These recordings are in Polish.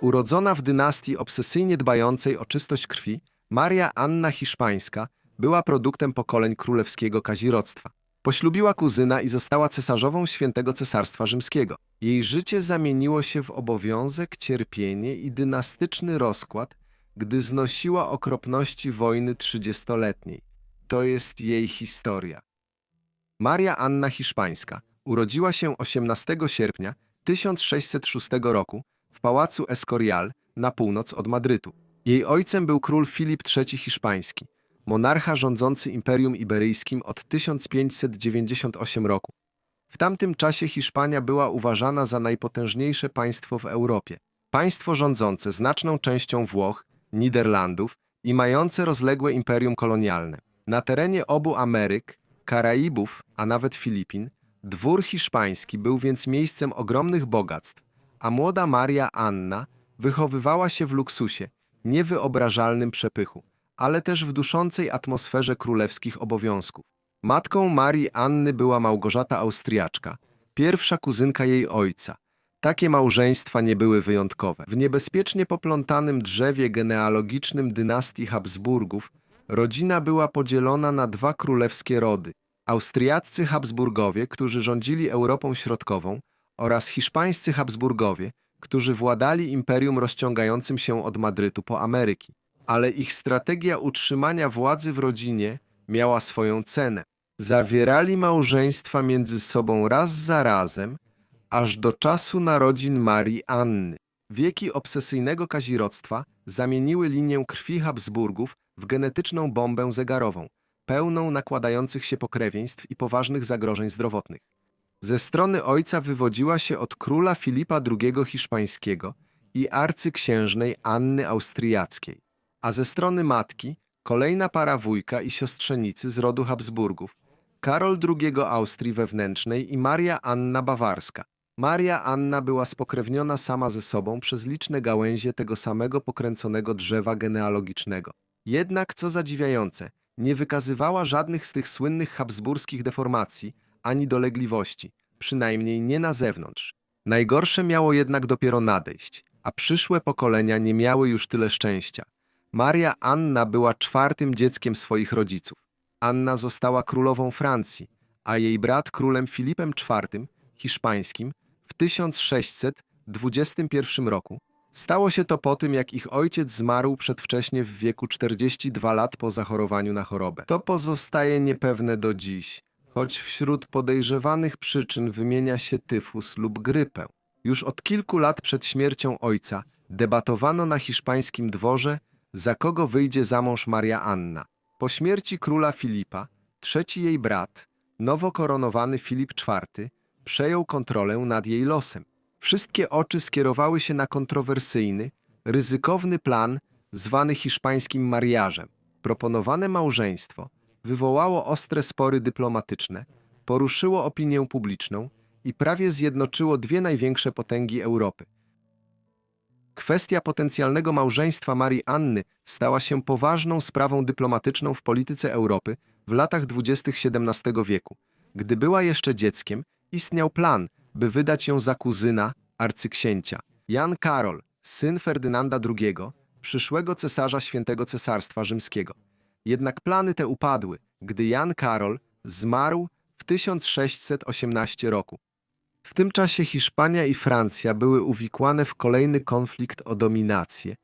Urodzona w dynastii obsesyjnie dbającej o czystość krwi, Maria Anna Hiszpańska była produktem pokoleń królewskiego kazirodztwa. Poślubiła kuzyna i została cesarzową świętego cesarstwa rzymskiego. Jej życie zamieniło się w obowiązek, cierpienie i dynastyczny rozkład, gdy znosiła okropności wojny trzydziestoletniej. To jest jej historia. Maria Anna Hiszpańska urodziła się 18 sierpnia 1606 roku w pałacu Escorial na północ od Madrytu. Jej ojcem był król Filip III Hiszpański, monarcha rządzący Imperium Iberyjskim od 1598 roku. W tamtym czasie Hiszpania była uważana za najpotężniejsze państwo w Europie. Państwo rządzące znaczną częścią Włoch, Niderlandów i mające rozległe imperium kolonialne. Na terenie obu Ameryk, Karaibów, a nawet Filipin, dwór hiszpański był więc miejscem ogromnych bogactw, a młoda Maria Anna wychowywała się w luksusie, niewyobrażalnym przepychu, ale też w duszącej atmosferze królewskich obowiązków. Matką Marii Anny była Małgorzata Austriaczka, pierwsza kuzynka jej ojca. Takie małżeństwa nie były wyjątkowe. W niebezpiecznie poplątanym drzewie genealogicznym dynastii Habsburgów rodzina była podzielona na dwa królewskie rody. Austriaccy Habsburgowie, którzy rządzili Europą Środkową oraz hiszpańscy Habsburgowie, którzy władali imperium rozciągającym się od Madrytu po Ameryki. Ale ich strategia utrzymania władzy w rodzinie miała swoją cenę. Zawierali małżeństwa między sobą raz za razem, aż do czasu narodzin Marii Anny. Wieki obsesyjnego kazirodztwa zamieniły linię krwi Habsburgów w genetyczną bombę zegarową, pełną nakładających się pokrewieństw i poważnych zagrożeń zdrowotnych. Ze strony ojca wywodziła się od króla Filipa II Hiszpańskiego i arcyksiężnej Anny Austriackiej, a ze strony matki kolejna para wujka i siostrzenicy z rodu Habsburgów, Karol II Austrii Wewnętrznej i Maria Anna Bawarska. Maria Anna była spokrewniona sama ze sobą przez liczne gałęzie tego samego pokręconego drzewa genealogicznego. Jednak, co zadziwiające, nie wykazywała żadnych z tych słynnych habsburskich deformacji ani dolegliwości, przynajmniej nie na zewnątrz. Najgorsze miało jednak dopiero nadejść, a przyszłe pokolenia nie miały już tyle szczęścia. Maria Anna była czwartym dzieckiem swoich rodziców. Anna została królową Francji, a jej brat królem Filipem IV, hiszpańskim, w 1621 roku. Stało się to po tym, jak ich ojciec zmarł przedwcześnie w wieku 42 lat po zachorowaniu na chorobę. To pozostaje niepewne do dziś, choć wśród podejrzewanych przyczyn wymienia się tyfus lub grypę. Już od kilku lat przed śmiercią ojca debatowano na hiszpańskim dworze, za kogo wyjdzie za mąż Maria Anna. Po śmierci króla Filipa, trzeci jej brat, nowo koronowany Filip IV, przejął kontrolę nad jej losem. Wszystkie oczy skierowały się na kontrowersyjny, ryzykowny plan zwany hiszpańskim mariażem. Proponowane małżeństwo wywołało ostre spory dyplomatyczne, poruszyło opinię publiczną i prawie zjednoczyło dwie największe potęgi Europy. Kwestia potencjalnego małżeństwa Marii Anny stała się poważną sprawą dyplomatyczną w polityce Europy w latach dwudziestych XVII wieku. Gdy była jeszcze dzieckiem, istniał plan, by wydać ją za kuzyna arcyksięcia. Jan Karol, syn Ferdynanda II, przyszłego cesarza Świętego Cesarstwa Rzymskiego. Jednak plany te upadły, gdy Jan Karol zmarł w 1618 roku. W tym czasie Hiszpania i Francja były uwikłane w kolejny konflikt o dominację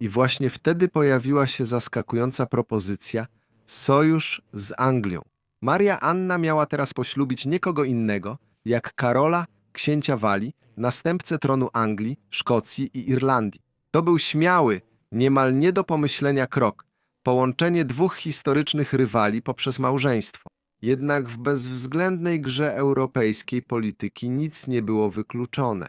i właśnie wtedy pojawiła się zaskakująca propozycja sojusz z Anglią. Maria Anna miała teraz poślubić nie kogo innego, jak Karola, księcia Walii, następcę tronu Anglii, Szkocji i Irlandii. To był śmiały, niemal nie do pomyślenia krok, połączenie dwóch historycznych rywali poprzez małżeństwo. Jednak w bezwzględnej grze europejskiej polityki nic nie było wykluczone.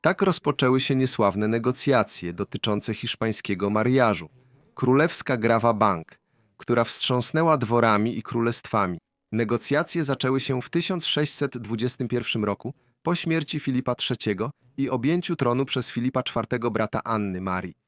Tak rozpoczęły się niesławne negocjacje dotyczące hiszpańskiego mariażu. Królewska grawa bank, która wstrząsnęła dworami i królestwami. Negocjacje zaczęły się w 1621 roku po śmierci Filipa III i objęciu tronu przez Filipa IV brata Anny Marii.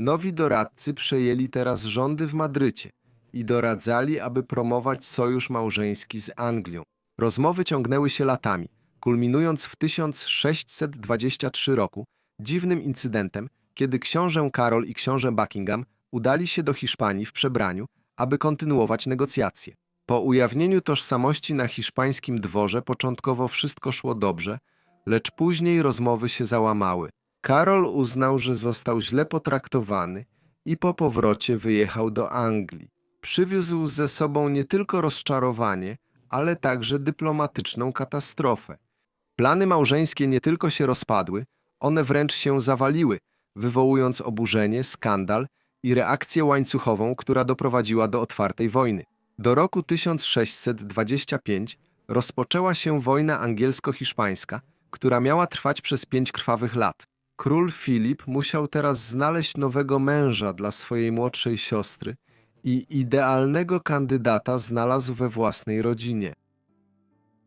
Nowi doradcy przejęli teraz rządy w Madrycie i doradzali, aby promować sojusz małżeński z Anglią. Rozmowy ciągnęły się latami, kulminując w 1623 roku dziwnym incydentem, kiedy książę Karol i książę Buckingham udali się do Hiszpanii w przebraniu, aby kontynuować negocjacje. Po ujawnieniu tożsamości na hiszpańskim dworze początkowo wszystko szło dobrze, lecz później rozmowy się załamały. Karol uznał, że został źle potraktowany i po powrocie wyjechał do Anglii. Przywiózł ze sobą nie tylko rozczarowanie, ale także dyplomatyczną katastrofę. Plany małżeńskie nie tylko się rozpadły, one wręcz się zawaliły, wywołując oburzenie, skandal i reakcję łańcuchową, która doprowadziła do otwartej wojny. Do roku 1625 rozpoczęła się wojna angielsko-hiszpańska, która miała trwać przez pięć krwawych lat. Król Filip musiał teraz znaleźć nowego męża dla swojej młodszej siostry i idealnego kandydata znalazł we własnej rodzinie.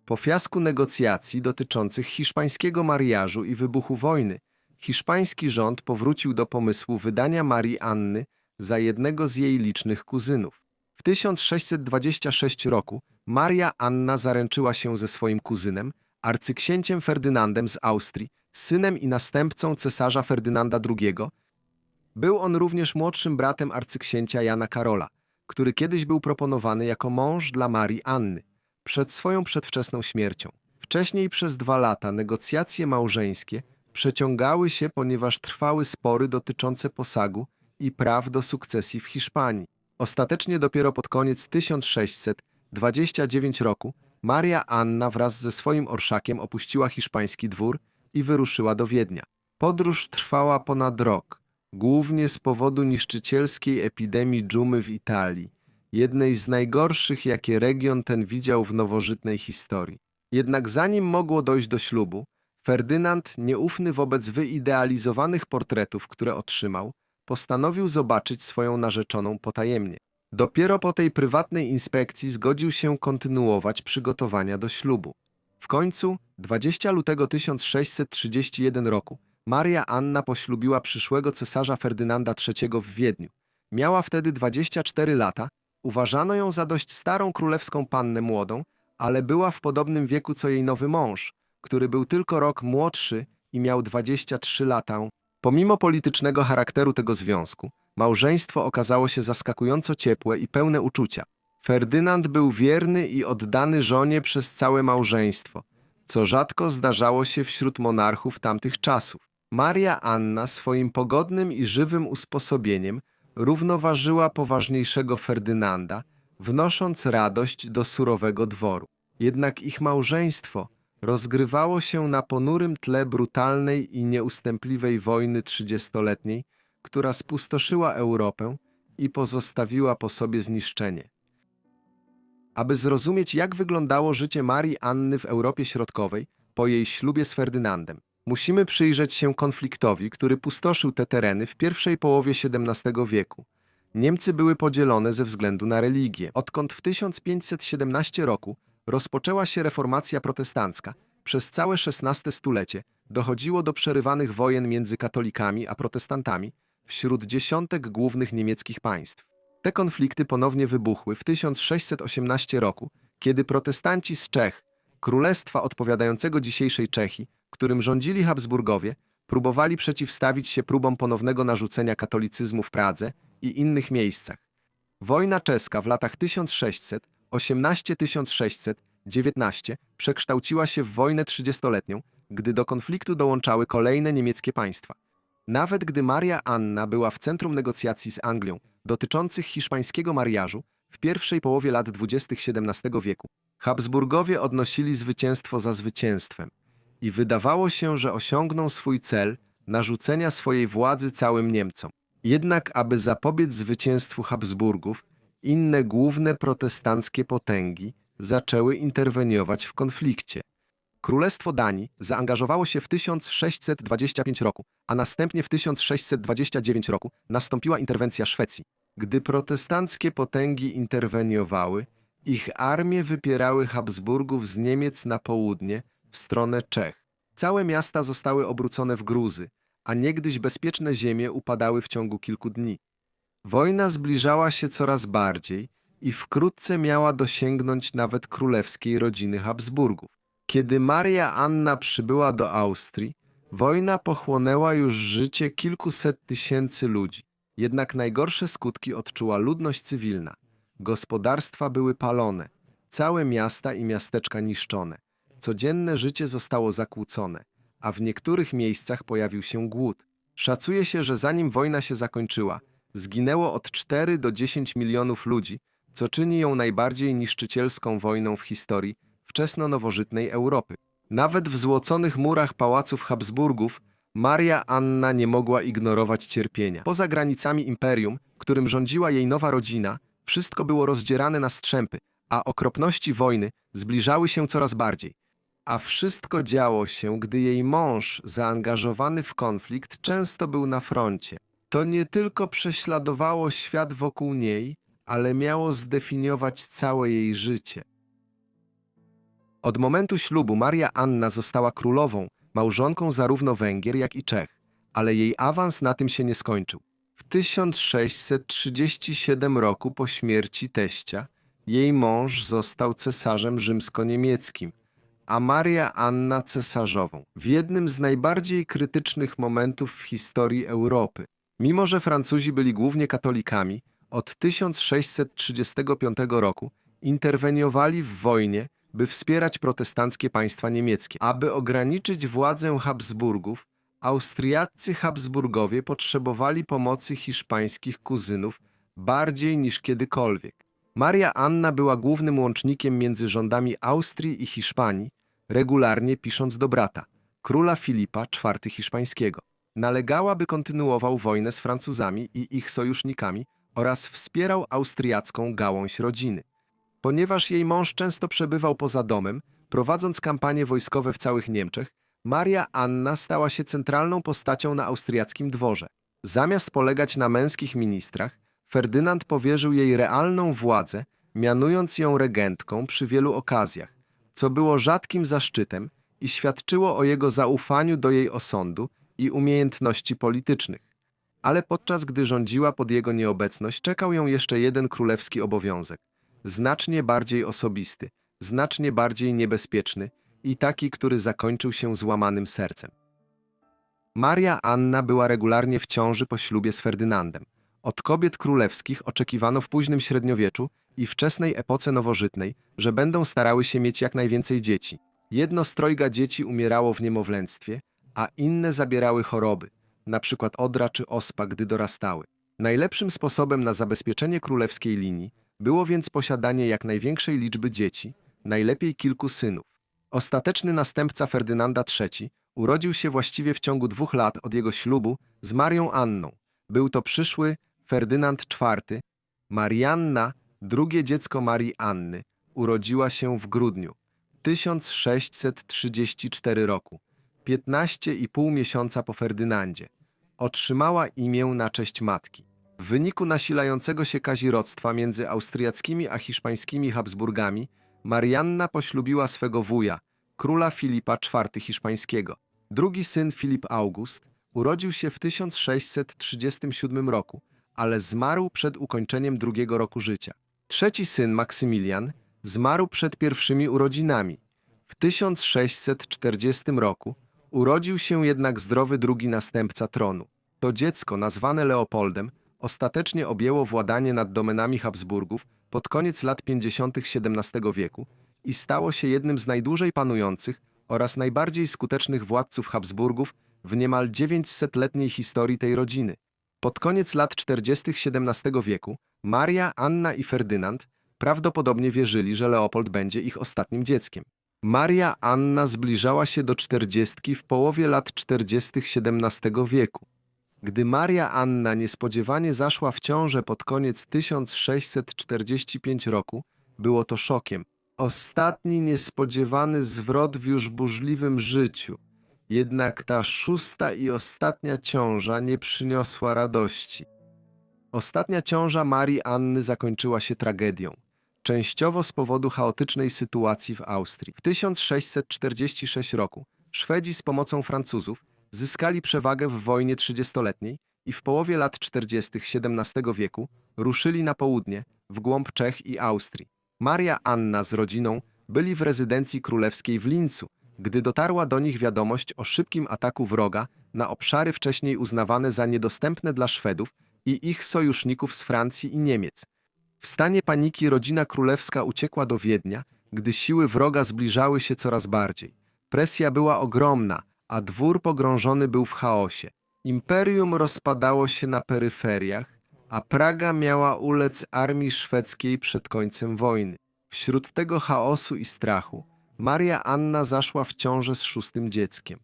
Po fiasku negocjacji dotyczących hiszpańskiego mariażu i wybuchu wojny, hiszpański rząd powrócił do pomysłu wydania Marii Anny za jednego z jej licznych kuzynów. W 1626 roku Maria Anna zaręczyła się ze swoim kuzynem, arcyksięciem Ferdynandem z Austrii, synem i następcą cesarza Ferdynanda II. Był on również młodszym bratem arcyksięcia Jana Karola, który kiedyś był proponowany jako mąż dla Marii Anny przed swoją przedwczesną śmiercią. Wcześniej przez dwa lata negocjacje małżeńskie przeciągały się, ponieważ trwały spory dotyczące posagu i praw do sukcesji w Hiszpanii. Ostatecznie dopiero pod koniec 1629 roku Maria Anna wraz ze swoim orszakiem opuściła hiszpański dwór i wyruszyła do Wiednia. Podróż trwała ponad rok, głównie z powodu niszczycielskiej epidemii dżumy w Italii, jednej z najgorszych, jakie region ten widział w nowożytnej historii. Jednak zanim mogło dojść do ślubu, Ferdynand, nieufny wobec wyidealizowanych portretów, które otrzymał, postanowił zobaczyć swoją narzeczoną potajemnie. Dopiero po tej prywatnej inspekcji zgodził się kontynuować przygotowania do ślubu. W końcu, 20 lutego 1631 roku, Maria Anna poślubiła przyszłego cesarza Ferdynanda III w Wiedniu. Miała wtedy 24 lata, uważano ją za dość starą królewską pannę młodą, ale była w podobnym wieku co jej nowy mąż, który był tylko rok młodszy i miał 23 lata. Pomimo politycznego charakteru tego związku, małżeństwo okazało się zaskakująco ciepłe i pełne uczucia. Ferdynand był wierny i oddany żonie przez całe małżeństwo, co rzadko zdarzało się wśród monarchów tamtych czasów. Maria Anna swoim pogodnym i żywym usposobieniem równoważyła poważniejszego Ferdynanda, wnosząc radość do surowego dworu. Jednak ich małżeństwo rozgrywało się na ponurym tle brutalnej i nieustępliwej wojny trzydziestoletniej, która spustoszyła Europę i pozostawiła po sobie zniszczenie. Aby zrozumieć, jak wyglądało życie Marii Anny w Europie Środkowej po jej ślubie z Ferdynandem, musimy przyjrzeć się konfliktowi, który pustoszył te tereny w pierwszej połowie XVII wieku. Niemcy były podzielone ze względu na religię. Odkąd w 1517 roku rozpoczęła się reformacja protestancka, przez całe XVI stulecie dochodziło do przerywanych wojen między katolikami a protestantami wśród dziesiątek głównych niemieckich państw. Te konflikty ponownie wybuchły w 1618 roku, kiedy protestanci z Czech, królestwa odpowiadającego dzisiejszej Czechii, którym rządzili Habsburgowie, próbowali przeciwstawić się próbom ponownego narzucenia katolicyzmu w Pradze i innych miejscach. Wojna czeska w latach 1618-1619 przekształciła się w wojnę trzydziestoletnią, gdy do konfliktu dołączały kolejne niemieckie państwa. Nawet gdy Maria Anna była w centrum negocjacji z Anglią dotyczących hiszpańskiego mariażu w pierwszej połowie lat dwudziestych XVII wieku, Habsburgowie odnosili zwycięstwo za zwycięstwem i wydawało się, że osiągną swój cel narzucenia swojej władzy całym Niemcom. Jednak, aby zapobiec zwycięstwu Habsburgów, inne główne protestanckie potęgi zaczęły interweniować w konflikcie. Królestwo Danii zaangażowało się w 1625 roku, a następnie w 1629 roku nastąpiła interwencja Szwecji. Gdy protestanckie potęgi interweniowały, ich armie wypierały Habsburgów z Niemiec na południe w stronę Czech. Całe miasta zostały obrócone w gruzy, a niegdyś bezpieczne ziemie upadały w ciągu kilku dni. Wojna zbliżała się coraz bardziej i wkrótce miała dosięgnąć nawet królewskiej rodziny Habsburgów. Kiedy Maria Anna przybyła do Austrii, Wojna pochłonęła już życie kilkuset tysięcy ludzi. Jednak najgorsze skutki odczuła ludność cywilna. Gospodarstwa były palone, całe miasta i miasteczka niszczone. Codzienne życie zostało zakłócone, a w niektórych miejscach pojawił się głód. Szacuje się, że zanim wojna się zakończyła, zginęło od 4 do 10 milionów ludzi, co czyni ją najbardziej niszczycielską wojną w historii wczesno-nowożytnej Europy. Nawet w złoconych murach pałaców Habsburgów Maria Anna nie mogła ignorować cierpienia. Poza granicami imperium, którym rządziła jej nowa rodzina, wszystko było rozdzierane na strzępy, a okropności wojny zbliżały się coraz bardziej. A wszystko działo się, gdy jej mąż, zaangażowany w konflikt, często był na froncie. To nie tylko prześladowało świat wokół niej, ale miało zdefiniować całe jej życie. Od momentu ślubu Maria Anna została królową, małżonką zarówno Węgier, jak i Czech, ale jej awans na tym się nie skończył. W 1637 roku po śmierci teścia jej mąż został cesarzem rzymsko-niemieckim, a Maria Anna cesarzową. W jednym z najbardziej krytycznych momentów w historii Europy. Mimo, że Francuzi byli głównie katolikami, od 1635 roku interweniowali w wojnie, by wspierać protestanckie państwa niemieckie. Aby ograniczyć władzę Habsburgów, austriaccy Habsburgowie potrzebowali pomocy hiszpańskich kuzynów bardziej niż kiedykolwiek. Maria Anna była głównym łącznikiem między rządami Austrii i Hiszpanii, regularnie pisząc do brata, króla Filipa IV Hiszpańskiego. Nalegała, by kontynuował wojnę z Francuzami i ich sojusznikami oraz wspierał austriacką gałąź rodziny. Ponieważ jej mąż często przebywał poza domem, prowadząc kampanie wojskowe w całych Niemczech, Maria Anna stała się centralną postacią na austriackim dworze. Zamiast polegać na męskich ministrach, Ferdynand powierzył jej realną władzę, mianując ją regentką przy wielu okazjach, co było rzadkim zaszczytem i świadczyło o jego zaufaniu do jej osądu i umiejętności politycznych. Ale podczas gdy rządziła pod jego nieobecność, czekał ją jeszcze jeden królewski obowiązek, znacznie bardziej osobisty, znacznie bardziej niebezpieczny i taki, który zakończył się złamanym sercem. Maria Anna była regularnie w ciąży po ślubie z Ferdynandem. Od kobiet królewskich oczekiwano w późnym średniowieczu i wczesnej epoce nowożytnej, że będą starały się mieć jak najwięcej dzieci. Jedno z trojga dzieci umierało w niemowlęctwie, a inne zabierały choroby, przykład odra czy ospa, gdy dorastały. Najlepszym sposobem na zabezpieczenie królewskiej linii było więc posiadanie jak największej liczby dzieci, najlepiej kilku synów. Ostateczny następca Ferdynanda III urodził się właściwie w ciągu dwóch lat od jego ślubu z Marią Anną. Był to przyszły Ferdynand IV. Marianna, drugie dziecko Marii Anny, urodziła się w grudniu 1634 roku, 15,5 miesiąca po Ferdynandzie. Otrzymała imię na cześć matki. W wyniku nasilającego się kazirodztwa między austriackimi a hiszpańskimi Habsburgami, Marianna poślubiła swego wuja, króla Filipa IV Hiszpańskiego. Drugi syn Filip August urodził się w 1637 roku, ale zmarł przed ukończeniem drugiego roku życia. Trzeci syn Maksymilian zmarł przed pierwszymi urodzinami. W 1640 roku urodził się jednak zdrowy drugi następca tronu. To dziecko, nazwane Leopoldem, ostatecznie objęło władanie nad domenami Habsburgów pod koniec lat 50. XVII wieku i stało się jednym z najdłużej panujących oraz najbardziej skutecznych władców Habsburgów w niemal 900-letniej historii tej rodziny. Pod koniec lat 40. XVII wieku Maria, Anna i Ferdynand prawdopodobnie wierzyli, że Leopold będzie ich ostatnim dzieckiem. Maria Anna zbliżała się do czterdziestki w połowie lat 40. XVII wieku. Gdy Maria Anna niespodziewanie zaszła w ciążę pod koniec 1645 roku, było to szokiem. Ostatni niespodziewany zwrot w już burzliwym życiu. Jednak ta szósta i ostatnia ciąża nie przyniosła radości. Ostatnia ciąża Marii Anny zakończyła się tragedią, częściowo z powodu chaotycznej sytuacji w Austrii. W 1646 roku Szwedzi z pomocą Francuzów zyskali przewagę w wojnie trzydziestoletniej i w połowie lat 40. XVII wieku ruszyli na południe, w głąb Czech i Austrii. Maria Anna z rodziną byli w rezydencji królewskiej w Lincu, gdy dotarła do nich wiadomość o szybkim ataku wroga na obszary wcześniej uznawane za niedostępne dla Szwedów i ich sojuszników z Francji i Niemiec. W stanie paniki rodzina królewska uciekła do Wiednia, gdy siły wroga zbliżały się coraz bardziej. Presja była ogromna, a dwór pogrążony był w chaosie. Imperium rozpadało się na peryferiach, a Praga miała ulec armii szwedzkiej przed końcem wojny. Wśród tego chaosu i strachu Maria Anna zaszła w ciążę z szóstym dzieckiem.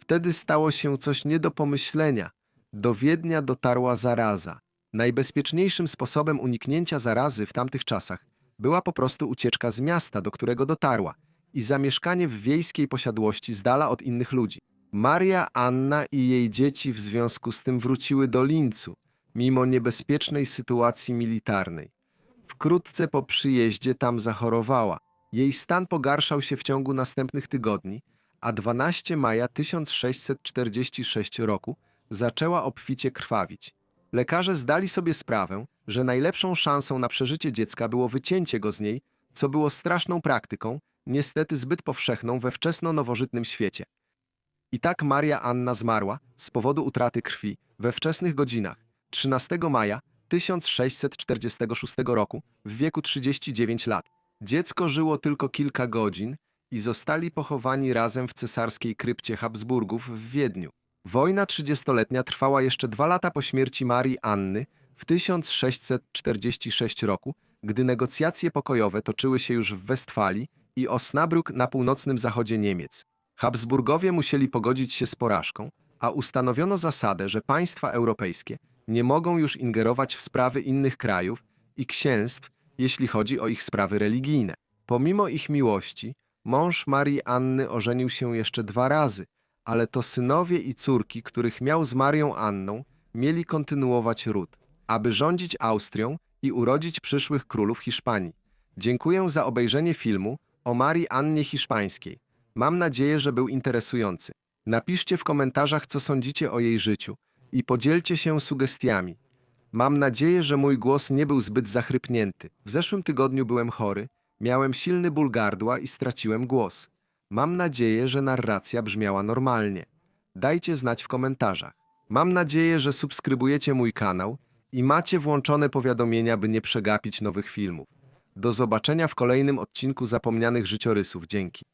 Wtedy stało się coś nie do pomyślenia. Do Wiednia dotarła zaraza. Najbezpieczniejszym sposobem uniknięcia zarazy w tamtych czasach była po prostu ucieczka z miasta, do którego dotarła i zamieszkanie w wiejskiej posiadłości z dala od innych ludzi. Maria Anna i jej dzieci w związku z tym wróciły do Lincu, mimo niebezpiecznej sytuacji militarnej. Wkrótce po przyjeździe tam zachorowała. Jej stan pogarszał się w ciągu następnych tygodni, a 12 maja 1646 roku zaczęła obficie krwawić. Lekarze zdali sobie sprawę, że najlepszą szansą na przeżycie dziecka było wycięcie go z niej, co było straszną praktyką, niestety zbyt powszechną we wczesno-nowożytnym świecie. I tak Maria Anna zmarła z powodu utraty krwi we wczesnych godzinach 13 maja 1646 roku w wieku 39 lat. Dziecko żyło tylko kilka godzin i zostali pochowani razem w cesarskiej krypcie Habsburgów w Wiedniu. Wojna trzydziestoletnia trwała jeszcze dwa lata po śmierci Marii Anny w 1646 roku, gdy negocjacje pokojowe toczyły się już w Westfalii i Osnabrück na północnym zachodzie Niemiec. Habsburgowie musieli pogodzić się z porażką, a ustanowiono zasadę, że państwa europejskie nie mogą już ingerować w sprawy innych krajów i księstw, jeśli chodzi o ich sprawy religijne. Pomimo ich miłości, mąż Marii Anny ożenił się jeszcze dwa razy, ale to synowie i córki, których miał z Marią Anną, mieli kontynuować ród, aby rządzić Austrią i urodzić przyszłych królów Hiszpanii. Dziękuję za obejrzenie filmu o Marii Annie Hiszpańskiej. Mam nadzieję, że był interesujący. Napiszcie w komentarzach, co sądzicie o jej życiu i podzielcie się sugestiami. Mam nadzieję, że mój głos nie był zbyt zachrypnięty. W zeszłym tygodniu byłem chory, miałem silny ból gardła i straciłem głos. Mam nadzieję, że narracja brzmiała normalnie. Dajcie znać w komentarzach. Mam nadzieję, że subskrybujecie mój kanał i macie włączone powiadomienia, by nie przegapić nowych filmów. Do zobaczenia w kolejnym odcinku Zapomnianych Życiorysów. Dzięki.